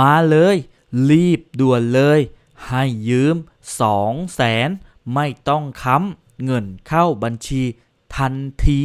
มาเลย รีบด่วนเลย ให้ยืมสองแสนไม่ต้องค้ำเงินเข้าบัญชีทันที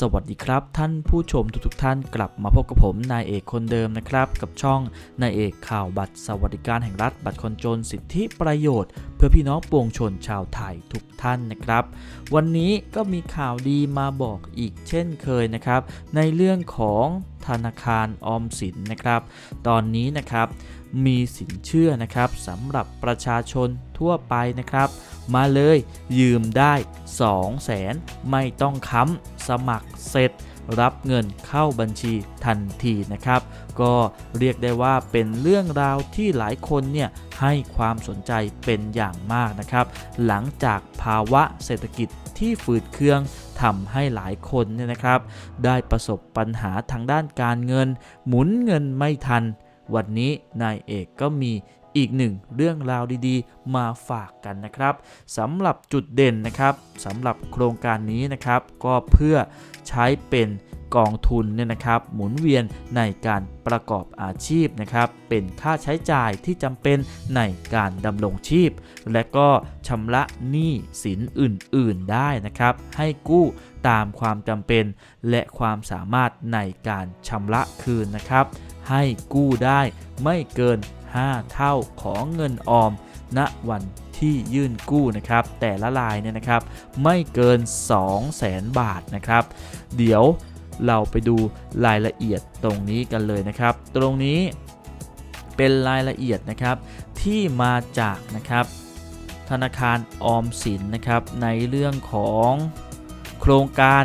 สวัสดีครับ ท่านผู้ชมทุกๆทท่านกลับมาพบกับผมนายเอกคนเดิมนะครับ กับช่องนายเอกข่าวบัตรสวัสดิการแห่งรัฐ บัตรคนจนสิทธิประโยชน์ เพื่อพี่น้องปวงชนชาวไทยทุกท่านนะครับ วันนี้ก็มีข่าวดีมาบอกอีกเช่นเคยนะครับ ในเรื่องของธนาคารออมสินนะครับ ตอนนี้นะครับมีสินเชื่อนะครับสำหรับประชาชนทั่วไปนะครับ มาเลยยืมได้ 2 0 0แสนไม่ต้องค้ำ สมัครเสร็จ รับเงินเข้าบัญชีทันทีนะครับ ก็เรียกได้ว่าเป็นเรื่องราวที่หลายคนเนี่ยให้ความสนใจเป็นอย่างมากนะครับ หลังจากภาวะเศรษฐกิจที่ฝืดเคืองทำให้หลายคนเนี่ยนะครับ ได้ประสบปัญหาทางด้านการเงิน หมุนเงินไม่ทัน วันนี้นายเอกก็มี อีกหนึ่งเรื่องราวดีๆ มาฝากกันนะครับสำหรับจุดเด่นนะครับสำหรับโครงการนี้นะครับ ก็เพื่อใช้เป็นกองทุนเนี่ยนะครับหมุนเวียนในการประกอบอาชีพนะครับ เป็นค่าใช้จ่ายที่จำเป็นในการดำรงชีพ และก็ชำระหนี้สินอื่นๆได้นะครับ ให้กู้ตามความจำเป็น และความสามารถในการชำระคืนนะครับ ให้กู้ได้ไม่เกิน 5 เท่าของเงินออม ณวันที่ยื่นกู้นะครับ แต่ละรายเนี่ยนะครับ ไม่เกิน 2 0 0แสนบาทนะครับ เดี๋ยวเราไปดูรายละเอียดตรงนี้กันเลยนะครับ ตรงนี้เป็นรายละเอียดนะครับที่มาจากนะครับ ธนาคารออมสินนะครับในเรื่องของโครงการ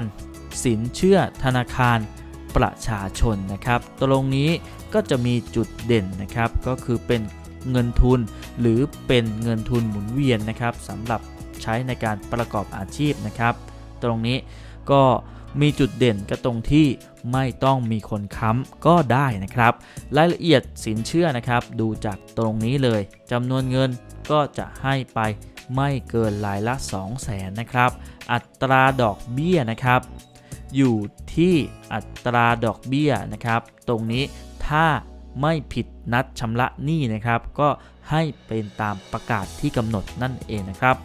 สินเชื่อธนาคาร ประชาชนนะครับ ตรงนี้ก็จะมีจุดเด่นนะครับ ก็คือเป็นเงินทุนหรือเป็นเงินทุนหมุนเวียนนะครับสำหรับใช้ในการประกอบอาชีพนะครับ ตรงนี้ก็มีจุดเด่นก็ตรงที่ไม่ต้องมีคนค้ำก็ได้นะครับ รายละเอียดสินเชื่อนะครับ ดูจากตรงนี้เลยจำนวนเงินก็จะให้ไปไม่เกินรายละ 2 0 0แสนนะครับ อัตราดอกเบี้ยนะครับ อยู่ที่อัตราดอกเบี้ยนะครับ ตรงนี้ถ้าไม่ผิดนัดชำระหนี้นะครับ ก็ให้เป็นตามประกาศที่กำหนดนั่นเองนะครับ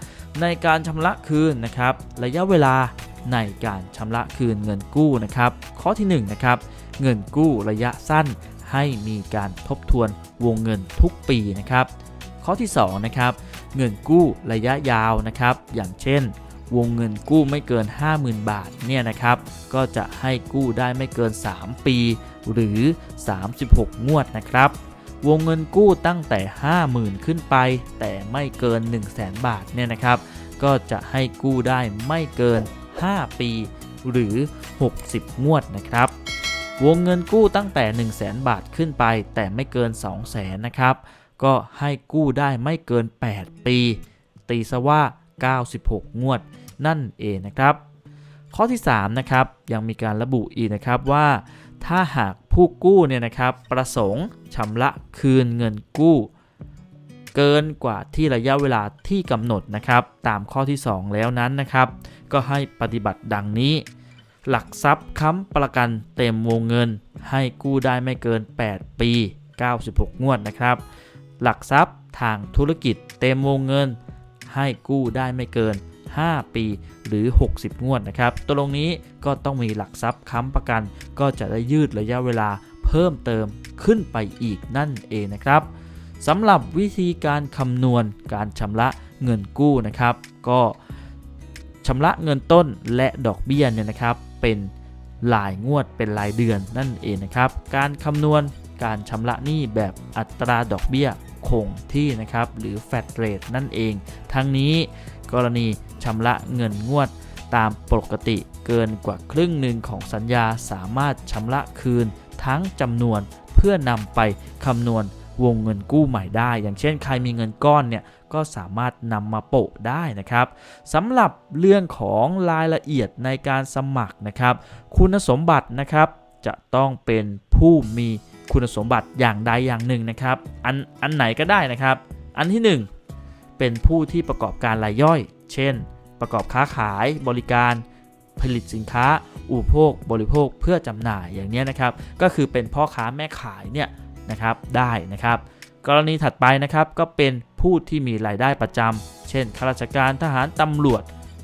ในการชำระคืนนะครับ ระยะเวลาในการชำระคืนเงินกู้นะครับ ข้อที่1นนะครับเงินกู้ระยะสั้นให้มีการทบทวนวงเงินทุกปีนะครับ ข้อที่2นะครับเงินกู้ระยะยาวนะครับ อย่างเช่น วงเงินกู้ไม่เกิน 50,000 บาทเนี่ยนะครับ ก็จะให้กู้ได้ไม่เกิน 3 ปี หรือ 36 งวดนะครับ วงเงินกู้ตั้งแต่ 50,000 ขึ้นไป แต่ไม่เกิน 1 0 0 0 0แบาทเนี่ยนะครับ ก็จะให้กู้ได้ไม่เกิน 5 ปี หรือ 60 งวดนะครับ วงเงินกู้ตั้งแต่ 1 0 0 0 0แบาทขึ้นไป แต่ไม่เกิน 2 0 0 0 0 0นะครับ ก็ให้กู้ได้ไม่เกิน 8 ปี ตีซะว่า 96 งวด นั่นเองนะครับ ข้อที่3นะครับยังมีการระบุอีกนะครับว่าถ้าหากผู้กู้เนี่ยนะครับประสงค์ชำระคืนเงินกู้ เกินกว่าที่ระยะเวลาที่กำหนดนะครับ ตามข้อที่ 2 แล้วนั้นนะครับ ก็ให้ปฏิบัติดังนี้ หลักทรัพย์ค้ำประกันเต็มวงเงิน ให้กู้ได้ไม่เกิน 8 ปี 96 งวดนะครับ หลักทรัพย์ทางธุรกิจเต็มวงเงิน ให้กู้ได้ไม่เกิน 5 ปีหรือ 60 งวดนะครับ ตรงนี้ก็ต้องมีหลักทรัพย์ค้ำประกัน ก็จะได้ยืดระยะเวลาเพิ่มเติมขึ้นไปอีกนั่นเองนะครับสำหรับวิธีการคำนวณการชำระเงินกู้นะครับ ก็ชำระเงินต้นและดอกเบี้ยเนี่ยนะครับเป็นรายงวดเป็นรายเดือนนั่นเองนะครับ การคำนวณการชำระหนี้แบบอัตราดอกเบี้ย คงที่นะครับหรือ flat rate นั่นเอง ทั้งนี้กรณีชำระเงินงวดตามปกติเกินกว่าครึ่งหนึ่งของสัญญาสามารถชำระคืนทั้งจำนวนเพื่อนำไปคำนวณวงเงินกู้ใหม่ได้ อย่างเช่นใครมีเงินก้อนเนี่ยก็สามารถนำมาโปะได้นะครับสำหรับเรื่องของรายละเอียดในการสมัครนะครับ คุณสมบัตินะครับจะต้องเป็นผู้มี คุณสมบัติอย่างใดอย่างหนึ่งนะครับอันอันไหนก็ได้นะครับ อันที่หนึ่งเป็นผู้ที่ประกอบการรายย่อย เช่น ประกอบค้าขายบริการ ผลิตสินค้า อุปโภค บริโภคเพื่อจำหน่ายอย่างนี้นะครับ ก็คือเป็นพ่อค้าแม่ขายเนี่ยนะครับได้นะครับ กรณีถัดไปนะครับก็เป็นผู้ที่มีรายได้ประจำเช่นข้าราชการทหารตำรวจ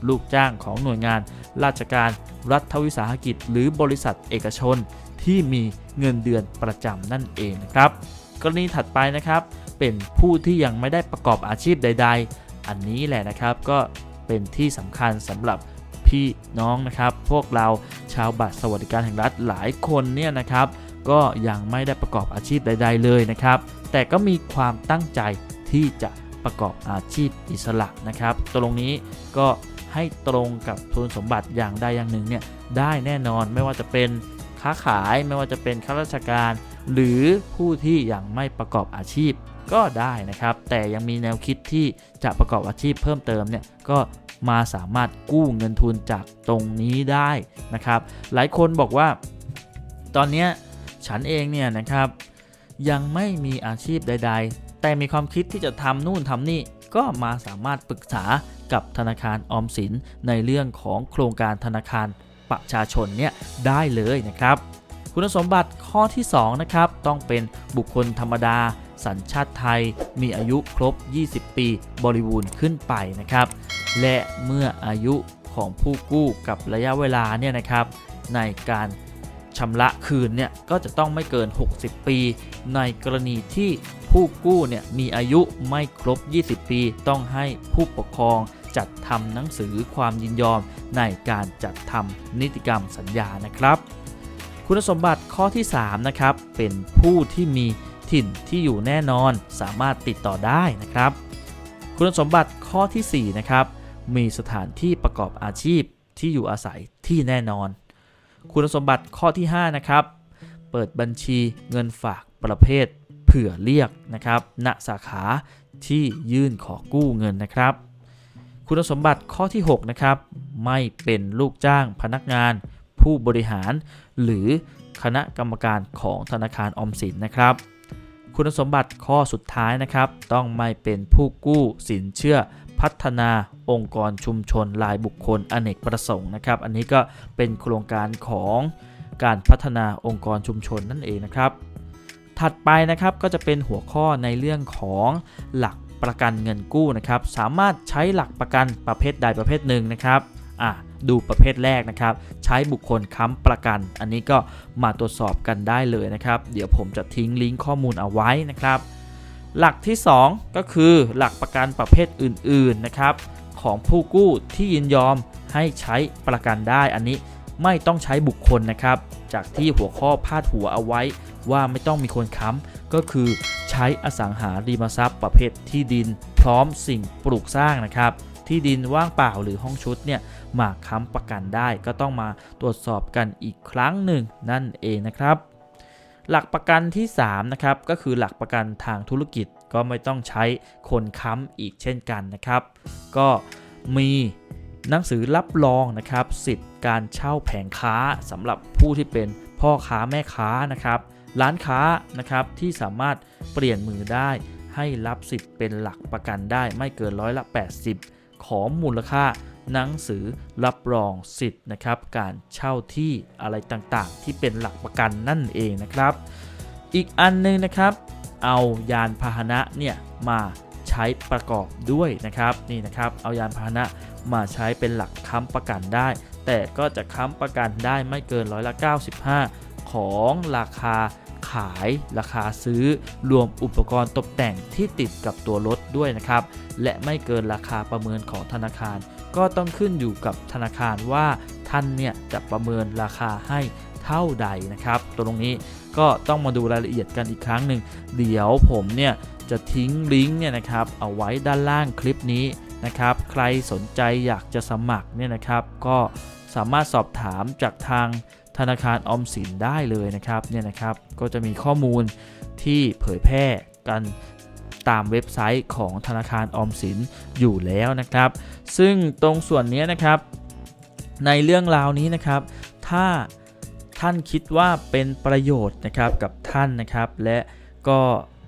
ลูกจ้างของหน่วยงาน ราชการรัฐวิสาหกิจ หรือบริษัทเอกชน ที่มีเงินเดือนประจำนั่นเองนะครับกรณีถัดไปนะครับเป็นผู้ที่ยังไม่ได้ประกอบอาชีพใด ๆ อันนี้แหละนะครับก็เป็นที่สำคัญสำหรับพี่น้องนะครับ พวกเราชาวบัตรสวัสดิการแห่งรัฐหลายคนเนี่ยนะครับ ก็ยังไม่ได้ประกอบอาชีพใด ๆ เลยนะครับ แต่ก็มีความตั้งใจที่จะประกอบอาชีพอิสระนะครับ ตรงนี้ก็ให้ตรงกับคุณสมบัติอย่างใดอย่างหนึ่งเนี่ยได้แน่นอนไม่ว่าจะเป็น ค้าขายไม่ว่าจะเป็นข้าราชการ หรือผู้ที่ยังไม่ประกอบอาชีพก็ได้นะครับ แต่ยังมีแนวคิดที่จะประกอบอาชีพเพิ่มเติมเนี่ยก็มาสามารถกู้เงินทุนจากตรงนี้ได้นะครับ หลายคนบอกว่า ตอนนี้ฉันเองเนี่ยนะครับ ยังไม่มีอาชีพใด ๆ แต่มีความคิดที่จะทำนู่นทำนี่ก็มาสามารถปรึกษากับธนาคารออมสินในเรื่องของโครงการธนาคาร ประชาชนเนี่ยได้เลยนะครับ คุณสมบัติข้อที่2นะครับต้องเป็นบุคคลธรรมดา สัญชาติไทย มีอายุครบ 20 ปีบริบูรณ์ขึ้นไปนะครับ และเมื่ออายุของผู้กู้กับระยะเวลาเนี่ยนะครับ ในการชำระคืนเนี่ยก็จะต้องไม่เกิน 60 ปี ในกรณีที่ผู้กู้เนี่ยมีอายุไม่ครบ 20 ปี ต้องให้ผู้ปกครอง จัดทำหนังสือความยินยอมในการจัดทำนิติกรรมสัญญานะครับ คุณสมบัติข้อที่3นะครับเป็นผู้ที่มีถิ่นที่อยู่แน่นอนสามารถติดต่อได้นะครับ คุณสมบัติข้อทีสี่4นะครับมีสถานที่ประกอบอาชีพที่อยู่อาศัยที่แน่นอน คุณสมบัติข้อที่5นะครับเปิดบัญชีเงินฝากประเภท เผื่อเรียกนะครับณสาขาที่ยื่นขอกู้เงินนะครับ คุณสมบัติข้อที่ 6 นะครับ ไม่เป็นลูกจ้างพนักงาน ผู้บริหาร หรือคณะกรรมการของธนาคารออมสินนะครับ คุณสมบัติข้อสุดท้ายนะครับ ต้องไม่เป็นผู้กู้สินเชื่อพัฒนาองค์กรชุมชนรายบุคคลอเนกประสงค์นะครับ อันนี้ก็เป็นโครงการของการพัฒนาองค์กรชุมชนนั่นเองนะครับ ถัดไปนะครับก็จะเป็นหัวข้อในเรื่องของหลัก ประกันเงินกู้นะครับสามารถใช้หลักประกันประเภทใดประเภทหนึ่งนะครับอะดูประเภทแรกนะครับ ใช้บุคคลค้ำประกัน อันนี้ก็มาตรวจสอบกันได้เลยนะครับ เดี๋ยวผมจะทิ้งลิงก์ข้อมูลเอาไว้นะครับ หลักที่ 2 ก็คือหลักประกันประเภทอื่นๆนะครับของผู้กู้ที่ยินยอมให้ใช้ประกันได้ อันนี้ไม่ต้องใช้บุคคลนะครับ จากที่หัวข้อพาดหัวเอาไว้ ว่าไม่ต้องมีคนค้ำก็คือใช้อสังหาริมทรัพย์ประเภทที่ดิน พร้อมสิ่งปลูกสร้างนะครับที่ดินว่างเปล่าหรือห้องชุดเนี่ยมาค้ำประกันได้ก็ต้องมาตรวจสอบกันอีกครั้งหนึ่งนั่นเองนะครับ หลักประกันที่3นะครับก็คือหลักประกันทางธุรกิจก็ไม่ต้องใช้คนค้ำอีกเช่นกันนะครับ ก็มีหนังสือรับรองนะครับ สิทธิ์การเช่าแผงค้าสำหรับผู้ที่เป็นพ่อค้าแม่ค้านะครับ ร้านค้านะครับที่สามารถเปลี่ยนมือได้ให้รับสิทธิ์เป็นหลักประกันได้ไม่เกินร้อยละ 80 ของมูลค่าหนังสือรับรองสิทธิ์นะครับ การเช่าที่อะไรต่างๆ ที่เป็นหลักประกันนั่นเองนะครับ อีกอันหนึงนะครับ เอายานพาหนะเนี่ยมาใช้ประกอบด้วยนะครับนี่นะครับ เอายานพาหนะมาใช้เป็นหลักค้ำประกันได้ แต่ก็จะค้ำประกันได้ไม่เกินร้อยละ 95 ของราคา ขายราคาซื้อ รวมอุปกรณ์ตกแต่งที่ติดกับตัวรถด้วยนะครับ และไม่เกินราคาประเมินของธนาคาร ก็ต้องขึ้นอยู่กับธนาคารว่าท่านเนี่ยจะประเมินราคาให้เท่าใดนะครับตรงนี้ก็ต้องมาดูรายละเอียดกันอีกครั้งหนึ่งเดี๋ยวผมเนี่ยจะทิ้งลิงก์เนี่ยนะครับเอาไว้ด้านล่างคลิปนี้นะครับใครสนใจอยากจะสมัครเนี่ยนะครับ ก็สามารถสอบถามจากทาง ธนาคารออมสินได้เลยนะครับเนี่ยนะครับก็จะมีข้อมูลที่เผยแพร่กันตามเว็บไซต์ของธนาคารออมสินอยู่แล้วนะครับ ซึ่งตรงส่วนนี้นะครับ ในเรื่องราวนี้นะครับ ถ้าท่านคิดว่าเป็นประโยชน์นะครับกับท่านนะครับ และก็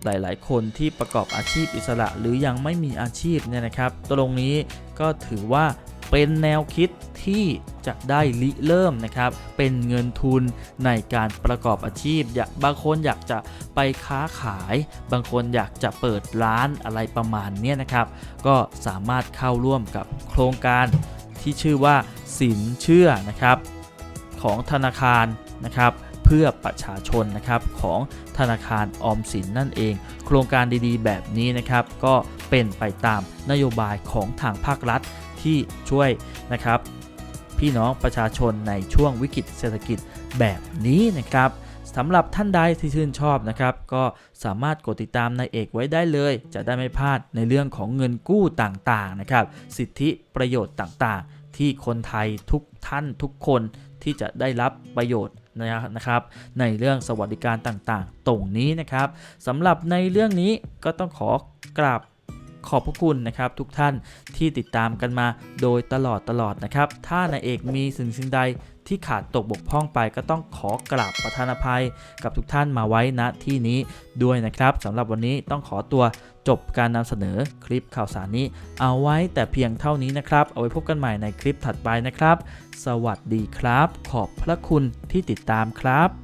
หลายๆ คนที่ประกอบอาชีพอิสระ หรือยังไม่มีอาชีพเนี่ยนะครับ ตรงนี้ก็ถือว่า เป็นแนวคิดที่จะได้ริเริ่มนะครับ เป็นเงินทุนในการประกอบอาชีพบางคนอยากจะไปค้าขาย บางคนอยากจะเปิดร้านอะไรประมาณนี้นะครับ ก็สามารถเข้าร่วมกับโครงการที่ชื่อว่าสินเชื่อนะครับของธนาคารนะครับเพื่อประชาชนนะครับของธนาคารออมสินนั่นเอง โครงการดีๆ แบบนี้นะครับ ก็เป็นไปตามนโยบายของทางภาครัฐ ที่ช่วยนะครับ พี่น้องประชาชนในช่วงวิกฤตเศรษฐกิจแบบนี้นะครับสำหรับท่านใดที่ชื่นชอบนะครับ ก็สามารถกดติดตามนายเอกไว้ได้เลย จะได้ไม่พลาดในเรื่องของเงินกู้ต่างๆนะครับ สิทธิประโยชน์ต่างๆ ที่คนไทยทุกท่านทุกคนที่จะได้รับประโยชน์นะครับ ในเรื่องสวัสดิการต่างๆ ตรงนี้นะครับสำหรับในเรื่องนี้ก็ต้องขอกราบ ขอบพระคุณนะครับทุกท่านที่ติดตามกันมาโดยตลอดตลอดนะครับ ถ้านายเอกมีสิ่งสิ่งใดที่ขาดตกบกพร่องไปก็ต้องขอกราบประธานอภัยกับทุกท่านมาไว้ณที่นี้ด้วยนะครับสำหรับวันนี้ต้องขอตัวจบการนำเสนอคลิปข่าวสารนี้ เอาไว้แต่เพียงเท่านี้นะครับ เอาไว้พบกันใหม่ในคลิปถัดไปนะครับ สวัสดีครับ ขอบพระคุณที่ติดตามครับ